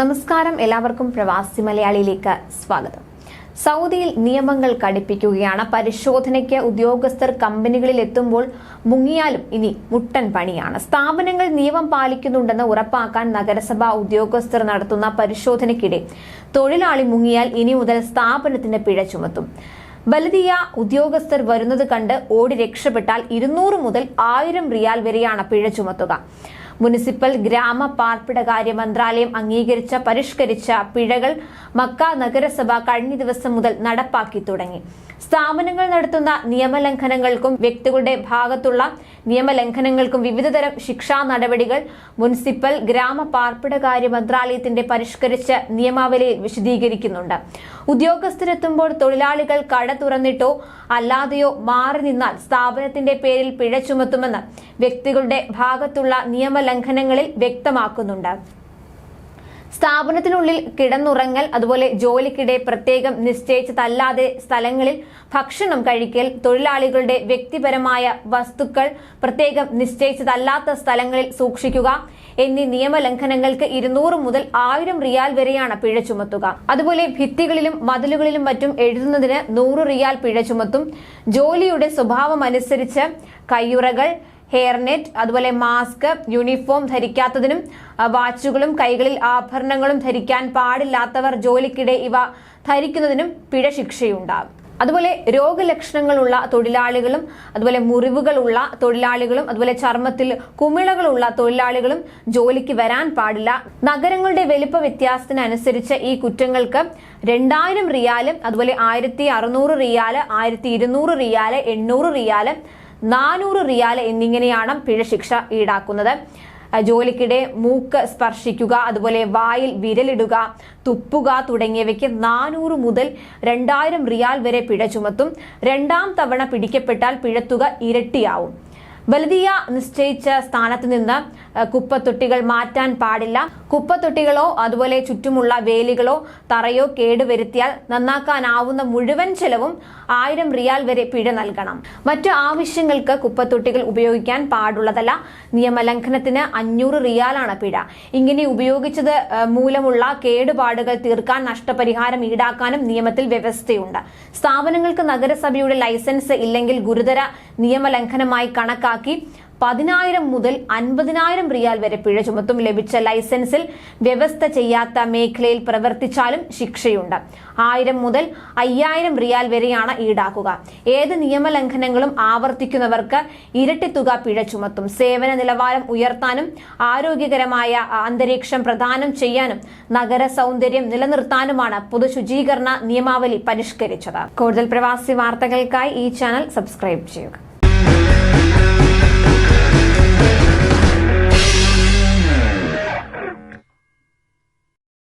നമസ്കാരം. എല്ലാവർക്കും പ്രവാസി മലയാളിയിലേക്ക് സ്വാഗതം. സൗദിയിൽ നിയമങ്ങൾ കടുപ്പിക്കുകയാണ്. പരിശോധനയ്ക്ക് ഉദ്യോഗസ്ഥർ കമ്പനികളിൽ എത്തുമ്പോൾ മുങ്ങിയാലും ഇനി മുട്ടൻ പണിയാണ്. സ്ഥാപനങ്ങൾ നിയമം പാലിക്കുന്നുണ്ടെന്ന് ഉറപ്പാക്കാൻ നഗരസഭാ ഉദ്യോഗസ്ഥർ നടത്തുന്ന പരിശോധനയ്ക്കിടെ തൊഴിലാളി മുങ്ങിയാൽ ഇനി മുതൽ സ്ഥാപനത്തിന് പിഴ ചുമത്തും. ബലദിയ ഉദ്യോഗസ്ഥർ വരുന്നത് കണ്ട് ഓടി രക്ഷപ്പെട്ടാൽ ഇരുന്നൂറ് മുതൽ ആയിരം റിയാൽ വരെയാണ് പിഴ ചുമത്തുക. മുനിസിപ്പൽ ഗ്രാമ പാർപ്പിടകാര്യ മന്ത്രാലയം അംഗീകരിച്ച പരിഷ്കരിച്ച പിഴകൾ മക്ക നഗരസഭ കഴിഞ്ഞ ദിവസം മുതൽ നടപ്പാക്കി തുടങ്ങി. സ്ഥാപനങ്ങൾ നടത്തുന്ന നിയമലംഘനങ്ങൾക്കും വ്യക്തികളുടെ ഭാഗത്തുള്ള നിയമലംഘനങ്ങൾക്കും വിവിധതരം ശിക്ഷാ നടപടികൾ മുനിസിപ്പൽ ഗ്രാമ പാർപ്പിടകാര്യ മന്ത്രാലയത്തിന്റെ പരിഷ്കരിച്ച നിയമാവലിയിൽ വിശദീകരിക്കുന്നുണ്ട്. ഉദ്യോഗസ്ഥരെത്തുമ്പോൾ തൊഴിലാളികൾ കട തുറന്നിട്ടോ അല്ലാതെയോ മാറി നിന്നാൽ സ്ഥാപനത്തിന്റെ പേരിൽ പിഴ ചുമത്തുമെന്ന് വ്യക്തികളുടെ ഭാഗത്തുള്ള നിയമലംഘനങ്ങളിൽ വ്യക്തമാക്കുന്നുണ്ട്. സ്ഥാപനത്തിനുള്ളിൽ കിടന്നുറങ്ങൽ അതുപോലെ ജോലിക്കിടെ പ്രത്യേകം നിശ്ചയിച്ചതല്ലാതെ സ്ഥലങ്ങളിൽ ഭക്ഷണം കഴിക്കൽ തൊഴിലാളികളുടെ വ്യക്തിപരമായ വസ്തുക്കൾ പ്രത്യേകം നിശ്ചയിച്ചതല്ലാത്ത സ്ഥലങ്ങളിൽ സൂക്ഷിക്കുക എന്നീ നിയമലംഘനങ്ങൾക്ക് ഇരുന്നൂറ് മുതൽ ആയിരം റിയാൽ വരെയാണ് പിഴ ചുമത്തുക. അതുപോലെ ഭിത്തികളിലും മതിലുകളിലും മറ്റും എഴുതുന്നതിന് നൂറ് റിയാൽ പിഴ ചുമത്തും. ജോലിയുടെ സ്വഭാവമനുസരിച്ച് കയ്യുറകൾ ഹെയർനെറ്റ് അതുപോലെ മാസ്ക് യൂണിഫോം ധരിക്കാത്തതിനും വാച്ചുകളും കൈകളിൽ ആഭരണങ്ങളും ധരിക്കാൻ പാടില്ലാത്തവർ ജോലിക്കിടെ ഇവ ധരിക്കുന്നതിനും പിഴ ശിക്ഷയുണ്ടാകും. അതുപോലെ രോഗലക്ഷണങ്ങളുള്ള തൊഴിലാളികളും അതുപോലെ മുറിവുകളുള്ള തൊഴിലാളികളും അതുപോലെ ചർമ്മത്തിൽ കുമിളകളുള്ള തൊഴിലാളികളും ജോലിക്ക് വരാൻ പാടില്ല. നഗരങ്ങളുടെ വലിപ്പ വ്യത്യാസത്തിനനുസരിച്ച് ഈ കുറ്റങ്ങൾക്ക് രണ്ടായിരം റിയാലും അതുപോലെ ആയിരത്തി അറുന്നൂറ് റിയാൽ ആയിരത്തി ഇരുന്നൂറ് റിയാൽ എണ്ണൂറ് റിയാൽ നാനൂറ് റിയാൽ എന്നിങ്ങനെയാണ് പിഴശിക്ഷ ഈടാക്കുന്നത്. ജോലിക്കിടെ മൂക്ക് സ്പർശിക്കുക അതുപോലെ വായിൽ വിരലിടുക തുപ്പുക തുടങ്ങിയവയ്ക്ക് നാനൂറ് മുതൽ രണ്ടായിരം റിയാൽ വരെ പിഴ ചുമത്തും. രണ്ടാം തവണ പിടിക്കപ്പെട്ടാൽ പിഴത്തുക ഇരട്ടിയാവും. ബലദിയ നിശ്ചയിച്ച സ്ഥാനത്ത് നിന്ന് കുപ്പത്തൊട്ടികൾ മാറ്റാൻ പാടില്ല. കുപ്പത്തൊട്ടികളോ അതുപോലെ ചുറ്റുമുള്ള വേലികളോ തറയോ കേടുവരുത്തിയാൽ നന്നാക്കാനാവുന്ന മുഴുവൻ ചെലവും ആയിരം റിയാൽ വരെ പിഴ നൽകണം. മറ്റു ആവശ്യങ്ങൾക്ക് കുപ്പത്തൊട്ടികൾ ഉപയോഗിക്കാൻ പാടുള്ളതല്ല. നിയമലംഘനത്തിന് അഞ്ഞൂറ് റിയാലാണ് പിഴ. ഇങ്ങനെ ഉപയോഗിച്ചത് മൂലമുള്ള കേടുപാടുകൾ തീർക്കാൻ നഷ്ടപരിഹാരം ഈടാക്കാനും നിയമത്തിൽ വ്യവസ്ഥയുണ്ട്. സ്ഥാപനങ്ങൾക്ക് നഗരസഭയുടെ ലൈസൻസ് ഇല്ലെങ്കിൽ ഗുരുതര നിയമലംഘനമായി കണക്കാക്കി പതിനായിരം മുതൽ അൻപതിനായിരം റിയാൽ വരെ പിഴ ചുമത്തും ലഭിച്ച ലൈസൻസിൽ വ്യവസ്ഥ ചെയ്യാത്ത മേഖലയിൽ പ്രവർത്തിച്ചാലും ശിക്ഷയുണ്ട്. ആയിരം മുതൽ അയ്യായിരം റിയാൽ വരെയാണ് ഈടാക്കുക. ഏത് നിയമലംഘനങ്ങളും ആവർത്തിക്കുന്നവർക്ക് ഇരട്ടി തുക പിഴ ചുമത്തും. സേവന നിലവാരം ഉയർത്താനും ആരോഗ്യകരമായ അന്തരീക്ഷം പ്രദാനം ചെയ്യാനും നഗര സൗന്ദര്യം നിലനിർത്താനുമാണ് പൊതുശുചീകരണ നിയമാവലി പരിഷ്കരിച്ചത്. കൂടുതൽ പ്രവാസി വാർത്തകൾക്കായി ഈ ചാനൽ സബ്സ്ക്രൈബ് ചെയ്യുക.